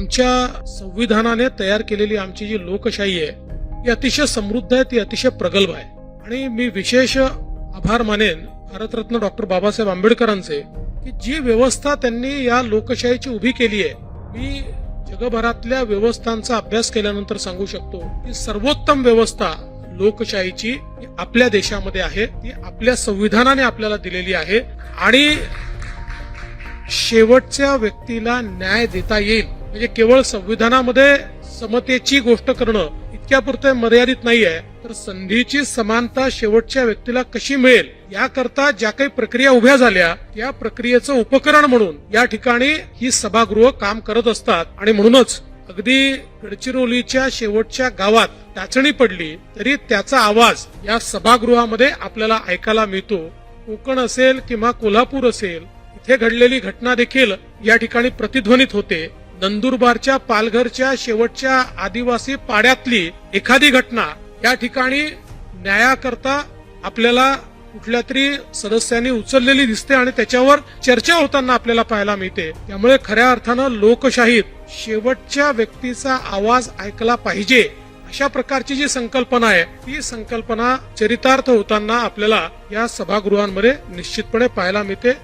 आमच्या संविधानाने तयार केलेली आमची जी लोकशाही आहे ती अतिशय समृद्ध आहे ती अतिशय प्रगल्भ आहे. आणि मी विशेष आभार मानेन भारतरत्न डॉक्टर बाबासाहेब आंबेडकरांचे की जी व्यवस्था त्यांनी या लोकशाहीची उभी केली आहे मी जगभरातल्या व्यवस्थांचा अभ्यास केल्यानंतर सांगू शकतो की सर्वोत्तम व्यवस्था लोकशाहीची आपल्या देशामध्ये आहे ती आपल्या संविधानाने आपल्याला दिलेली आहे. आणि शेवटच्या व्यक्तीला न्याय देता येईल. म्हणजे केवळ संविधानामध्ये समतेची गोष्ट करणं इतक्यापुरतं मर्यादित नाही आहे तर संधीची समानता शेवटच्या व्यक्तीला कशी मिळेल याकरता ज्या काही प्रक्रिया उभ्या झाल्या या प्रक्रियेचं उपकरण म्हणून या ठिकाणी ही सभागृह काम करत असतात. आणि म्हणूनच अगदी गडचिरोलीच्या शेवटच्या गावात टाचणी पडली तरी त्याचा आवाज या सभागृहामध्ये आपल्याला ऐकायला मिळतो. कोकण असेल किंवा कोल्हापूर असेल इथे घडलेली घटना देखील या ठिकाणी प्रतिध्वनित होते. नंदुरबारच्या पालघरच्या शेवटच्या आदिवासी पाड्यातली एखादी घटना या ठिकाणी न्यायाकरता आपल्याला कुठल्या तरी सदस्यांनी उचललेली दिसते आणि त्याच्यावर चर्चा होताना आपल्याला पाहायला मिळते. त्यामुळे खऱ्या अर्थानं लोकशाहीत शेवटच्या व्यक्तीचा आवाज ऐकला पाहिजे अशा प्रकारची जी संकल्पना आहे ती संकल्पना चरितार्थ होताना आपल्याला या सभागृहांमध्ये निश्चितपणे पाहायला मिळते.